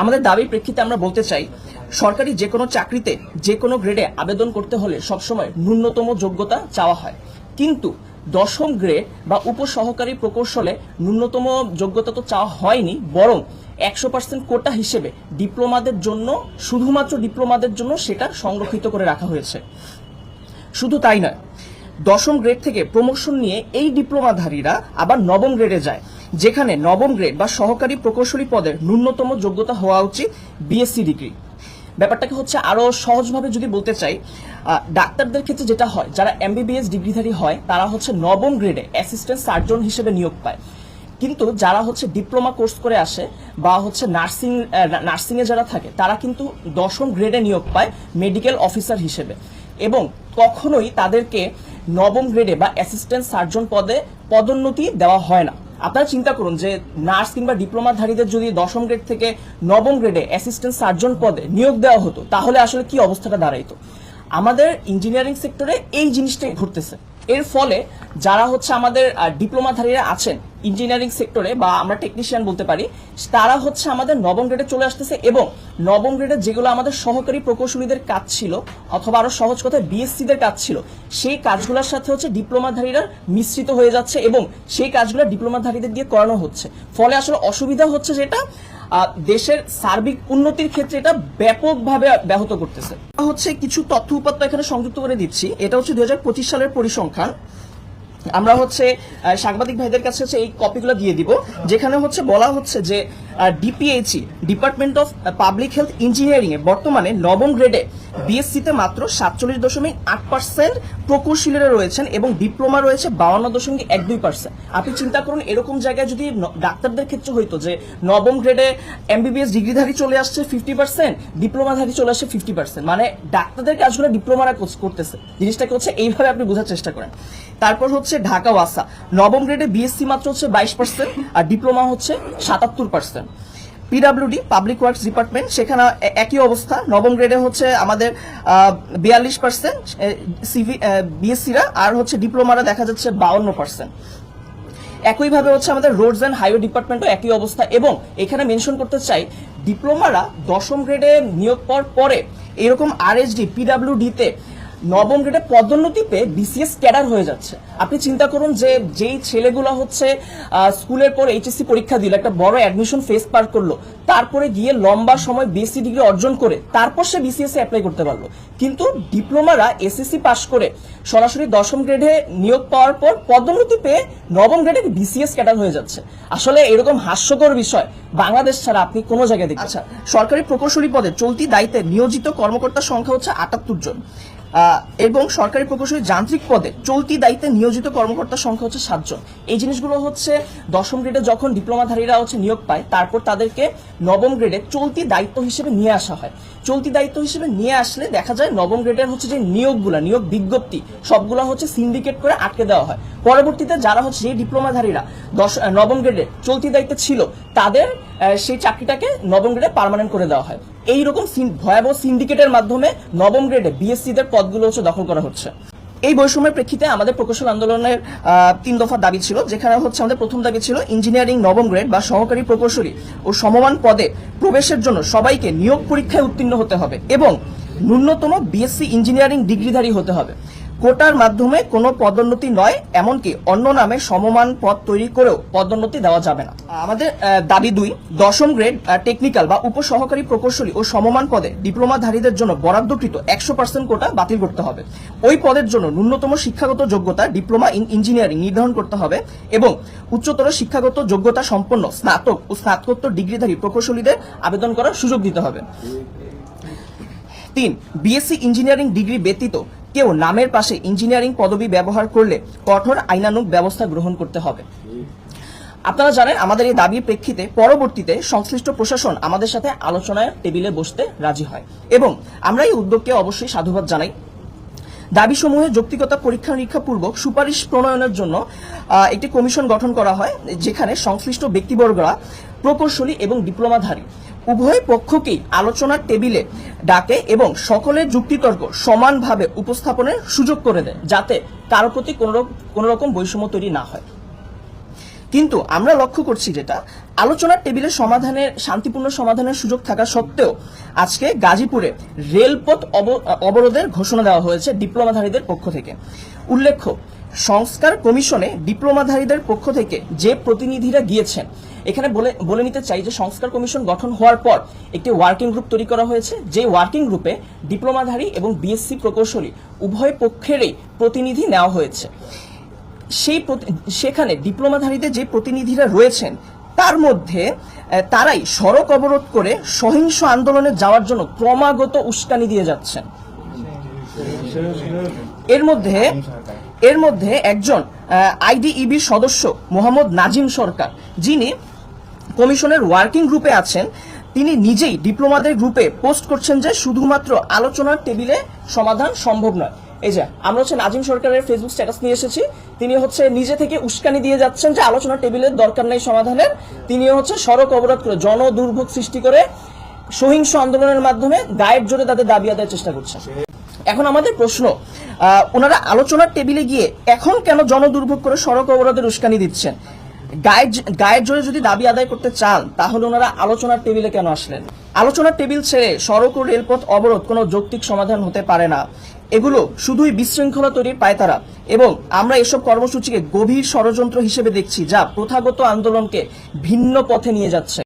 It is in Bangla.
আমাদের দাবির প্রেক্ষিতে আমরা বলতে চাই, সরকারি যে কোনো চাকরিতে যে কোনো গ্রেডে আবেদন করতে হলে সবসময় ন্যূনতম যোগ্যতা চাওয়া হয়। কিন্তু দশম গ্রেড বা উপসহকারী প্রকৌশলে ন্যূনতম যোগ্যতা তো চাওয়া হয়নি, বরং একশো পার্সেন্ট কোটা হিসেবে ডিপ্লোমাদের জন্য, শুধুমাত্র ডিপ্লোমাদের জন্য সেটা সংরক্ষিত করে রাখা হয়েছে। শুধু তাই নয়, দশম গ্রেড থেকে প্রমোশন নিয়ে এই ডিপ্লোমাধারীরা আবার নবম গ্রেডে যায়। যেখানে নবম গ্রেড বা সহকারী প্রকৌশলী পদের ন্যূনতম যোগ্যতা হওয়া উচিত বিএসসি ডিগ্রি ব্যাপারটাকে হচ্ছে আরও সহজভাবে যদি বলতে চাই ডাক্তারদের ক্ষেত্রে যেটা হয়, যারা এমবিবিএস ডিগ্রিধারী হয়, তারা হচ্ছে নবম গ্রেডে অ্যাসিস্ট্যান্ট সার্জন হিসেবে নিয়োগ পায়। কিন্তু যারা হচ্ছে ডিপ্লোমা কোর্স করে আসে বা হচ্ছে নার্সিং নার্সিংয়ে যারা থাকে, তারা কিন্তু দশম গ্রেডে নিয়োগ পায় মেডিকেল অফিসার হিসেবে। এবং কখনোই তাদেরকে নবম গ্রেডে বা অ্যাসিস্ট্যান্ট সার্জন পদে পদোন্নতি দেওয়া হয় না। আপনারা চিন্তা করুন যে নার্স কিংবা ডিপ্লোমাধারীদের যদি দশম গ্রেড থেকে নবম গ্রেডে অ্যাসিস্ট্যান্ট সার্জন পদে নিয়োগ দেওয়া হতো, তাহলে আসলে কি অবস্থাটা দাঁড়াইতো? আমাদের ইঞ্জিনিয়ারিং সেক্টরে এই জিনিসটাই ঘটতেছে। এর ফলে যারা হচ্ছে আমাদের ডিপ্লোমাধারীরা আছেন ইঞ্জিনিয়ারিং সেক্টরে বা আমরা টেকনিশিয়ান বলতে পারি, তারা হচ্ছে আমাদের নবম গ্রেডে চলে আসতেছে এবং নবম গ্রেডে যেগুলো আমাদের সহকারী প্রকৌশলীদের কাজ ছিল অথবা আরও সহজ কথায় বিএসসি দের কাজ ছিল, সেই কাজগুলোর সাথে হচ্ছে ডিপ্লোমাধারীরা মিশ্রিত হয়ে যাচ্ছে এবং সেই কাজগুলো ডিপ্লোমাধারীদের দিয়ে করানো হচ্ছে। ফলে আসলে অসুবিধা হচ্ছে যেটা দেশের সার্বিক উন্নতির ক্ষেত্রে এটা ব্যাপকভাবে ব্যাহত করতেছে। হচ্ছে কিছু তথ্য উপাত্ত এখানে সংযুক্ত করে দিচ্ছি। এটা হচ্ছে দুই হাজার পঁচিশ সালের পরিসংখ্যান। আমরা হচ্ছে সাংবাদিক ভাইদের কাছে হচ্ছে এই কপিগুলো দিয়ে দিব, যেখানে হচ্ছে বলা হচ্ছে যে DPHE department of public health engineering এ বর্তমানে নবম গ্রেডে বিএসসি তে মাত্র সাতচল্লিশ দশমিক আট পার্সেন্ট প্রকৌশলীরা রয়েছেন এবং ডিপ্লোমা রয়েছে বাউন্ন দশমিক এক দুই পার্সেন্ট আপনি চিন্তা করুন, এরকম জায়গায় যদি ডাক্তারদের ক্ষেত্রে হইতো যে নবম গ্রেডে এমবিবিএস ডিগ্রিধারী চলে আসছে ফিফটি পার্সেন্ট ডিপ্লোমাধারী চলে আসছে ফিফটি পার্সেন্ট মানে ডাক্তারদের কাজগুলো ডিপ্লোমারা করতেছে। জিনিসটাকে হচ্ছে এইভাবে আপনি বোঝার চেষ্টা করেন। তারপর হচ্ছে ঢাকা ওয়াসা নবম গ্রেডে বিএসসি মাত্র হচ্ছে বাইশ পার্সেন্ট আর ডিপ্লোমা হচ্ছে সাতাত্তর percent PWD public works department সেখানে একই অবস্থা। নবম গ্রেডে হচ্ছে আমাদের বিয়াল্লিশ পার্সেন্ট সিভি বিএসসিরা আর হচ্ছে ডিপ্লোমারা দেখা যাচ্ছে বাউন্ন পার্সেন্ট একইভাবে হচ্ছে আমাদের রোডস অ্যান্ড হাইওয়ে ডিপার্টমেন্টও একই অবস্থা। এবং এখানে মেনশন করতে চাই, ডিপ্লোমারা দশম গ্রেডে নিয়োগ পাওয়ার পরে এরকম আরএসডি পিডাব্লিউডিতে নবম গ্রেডে পদোন্নতি পেয়ে বিসিএস ক্যাডার হয়ে যাচ্ছে। আপনি চিন্তা করুন যে যেই ছেলেগুলো হচ্ছে স্কুলের পর এইচএসসি পরীক্ষা দিল, একটা বড় অ্যাডমিশন ফেস পার করল, তারপরে গিয়ে লম্বা সময় বিএসসি ডিগ্রি অর্জন করে, তারপর সে বিসিএস অ্যাপ্লাই করতে পারল। কিন্তু ডিপ্লোমারা এসএসসি পাশ করে, সরাসরি দশম গ্রেডে নিয়োগ পাওয়ার পর পদোন্নতি পেয়ে নবম গ্রেডে বিসিএস ক্যাডার হয়ে যাচ্ছে। আসলে এরকম হাস্যকর বিষয়, বাংলাদেশ ছাড়া আপনি কোনো জায়গায় দেখবেন আচ্ছা সরকারি প্রকৌশলী পদে চলতি দায়িত্বে নিয়োজিত কর্মকর্তার সংখ্যা হচ্ছে আটাত্তর জন। এবং সরকারি প্রকৌশলী যান্ত্রিক পদে চলতি দায়িত্বে নিয়োজিত কর্মকর্তার সংখ্যা হচ্ছে সাতজন। এই জিনিসগুলো হচ্ছে দশম গ্রেডে যখন ডিপ্লোমাধারীরা হচ্ছে নিয়োগ পায়, তারপর তাদেরকে নবম গ্রেডে চলতি দায়িত্ব হিসেবে নিয়ে আসা হয়। চলতি দায়িত্ব হিসেবে নিয়ে আসলে দেখা যায় নবম গ্রেডের হচ্ছে যে নিয়োগগুলা, নিয়োগ বিজ্ঞপ্তি, সবগুলো হচ্ছে সিন্ডিকেট করে আটকে দেওয়া হয়। পরবর্তীতে যারা হচ্ছে যে ডিপ্লোমাধারীরা দশ নবম গ্রেডে চলতি দায়িত্বে ছিল, তাদের সেই চাকরিটাকে নবম গ্রেডে পার্মানেন্ট করে দেওয়া হয়। এইরকম রকম ভয়াবহ সিন্ডিকেটের মাধ্যমে নবম গ্রেডে বিএসসি দের পদগুলো হচ্ছে দখল করা হচ্ছে। এই বৈষম্যের প্রেক্ষিতে আমাদের প্রকৌশল আন্দোলনের তিন দফা দাবি ছিল, যেখানে হচ্ছে আমাদের প্রথম দাবি ছিল ইঞ্জিনিয়ারিং নবম গ্রেড বা সহকারী প্রকৌশলী ও সমমান পদে প্রবেশের জন্য সবাইকে নিয়োগ পরীক্ষায় উত্তীর্ণ হতে হবে এবং ন্যূনতম বিএসসি ইঞ্জিনিয়ারিং ডিগ্রিধারী হতে হবে। কোটার মাধ্যমে কোনো পদোন্নতি নয়, এমনকি অন্য নামে সমমান পদ তৈরি করেও পদোন্নতি দেওয়া যাবে না। আমাদের দাবি দুই, দশম গ্রেড টেকনিক্যাল বা উপসহকারী প্রকৌশলী ও সমমান পদে ডিপ্লোমাধারীদের জন্য বরাদ্দকৃত একশো পার্সেন্ট কোটা বাতিল করতে হবে। ওই পদের জন্য ন্যূনতম শিক্ষাগত যোগ্যতা ডিপ্লোমা ইন ইঞ্জিনিয়ারিং নির্ধারণ করতে হবে এবং উচ্চতর শিক্ষাগত যোগ্যতা সম্পন্ন স্নাতক ও স্নাতকোত্তর ডিগ্রিধারী প্রকৌশলীদের আবেদন করার সুযোগ দিতে হবে। তিন বিএসসি ইঞ্জিনিয়ারিং ডিগ্রি ব্যতীত কেউ নামের পাশে ইঞ্জিনিয়ারিং পদবি ব্যবহার করলে কঠোর আইনানুগ ব্যবস্থা গ্রহণ করতে হবে। আপনারা জানেন, আমাদের এই দাবির প্রেক্ষিতে পরবর্তীতে সংশ্লিষ্ট প্রশাসন আমাদের সাথে আলোচনায় টেবিলে বসতে রাজি হয় এবং আমরা এই উদ্যোগকে অবশ্যই সাধুবাদ জানাই। দাবিসমূহে যৌক্তিকতা, পরীক্ষা নিরীক্ষা পূর্বক সুপারিশ প্রণয়নের জন্য একটি কমিশন গঠন করা হয়, যেখানে সংশ্লিষ্ট ব্যক্তিবর্গরা প্রকৌশলী এবং ডিপ্লোমাধারী। উভয় পক্ষকেই আলোচনার টেবিলে ডাকে এবং সকলের যুক্তিতর্ক সমানভাবে উপস্থাপনের সুযোগ করে দেয়, যাতে কারও প্রতি কোনো রকম বৈষম্য তৈরি না হয়। কিন্তু আমরা লক্ষ্য করছি যেটা, আলোচনার টেবিলে সমাধানের, শান্তিপূর্ণ সমাধানের সুযোগ থাকা সত্ত্বেও আজকে গাজীপুরে রেলপথ অব- অবরোধের ঘোষণা দেওয়া হয়েছে ডিপ্লোমাধারীদের পক্ষ থেকে। উল্লেখ্য সংস্কার কমিশনে ডিপ্লোমাধারীদের পক্ষ থেকে যে প্রতিনিধিরা গিয়েছেন, এখানে বলে বলে নিতে চাই যে সংস্কার কমিশন গঠন হওয়ার পর একটি ওয়ার্কিং গ্রুপ তৈরি করা হয়েছে। যে ওয়ার্কিং গ্রুপে ডিপ্লোমাধারী এবং বিএসসি প্রকৌশলী উভয় পক্ষেরই প্রতিনিধি নেওয়া হয়েছে। সেই সেখানে ডিপ্লোমাধারীদের যে প্রতিনিধিরা রয়েছেন, তার মধ্যে তারাই সড়ক অবরোধ করে সহিংস আন্দোলনে যাওয়ার জন্য ক্রমাগত উস্কানি দিয়ে যাচ্ছেন। এর মধ্যে এর মধ্যে একজন আইডিইবির সদস্য মোহাম্মদ নাজিম সরকার। যিনি কমিশনের ওয়ার্কিং গ্রুপে আছেন, তিনি নিজেই ডিপ্লোমাদের গ্রুপে পোস্ট করছেন যে শুধুমাত্র আলোচনার টেবিলে সমাধান সম্ভব নয়। এই যে, আমরা হচ্ছে নাজিম সরকারের ফেসবুক স্ট্যাটাস নিয়ে এসেছি। তিনি হচ্ছে নিজে থেকে উস্কানি দিয়ে যাচ্ছেন যে আলোচনার টেবিলের দরকার নেই সমাধানের। তিনি হচ্ছে সড়ক অবরোধ করে জন দুর্ভোগ সৃষ্টি করে সহিংস আন্দোলনের মাধ্যমে গায়ের জোরে তাদের দাবি আদায়ের চেষ্টা করছেন। এখন আমাদের প্রশ্ন ওনারা আলোচনার টেবিলে গিয়ে এখন কেন জনদুর্ভোগ করে সড়ক অবরোধের উস্কানি দিচ্ছেন? গায়ের গায়ের জোরে যদি দাবি আদায় করতে চান, তাহলে ওনারা আলোচনার টেবিলে কেন আসলেন? আলোচনার টেবিল ছেড়ে সড়ক ও রেলপথ অবরোধ কোনো যৌক্তিক সমাধান হতে পারে না। এগুলো শুধুই বিশৃঙ্খলা তৈরির পায়তারা। এবং আমরা এসব কর্মসূচিকে গভীর ষড়যন্ত্র হিসেবে দেখছি, যা প্রথাগত আন্দোলনকে ভিন্ন পথে নিয়ে যাচ্ছে।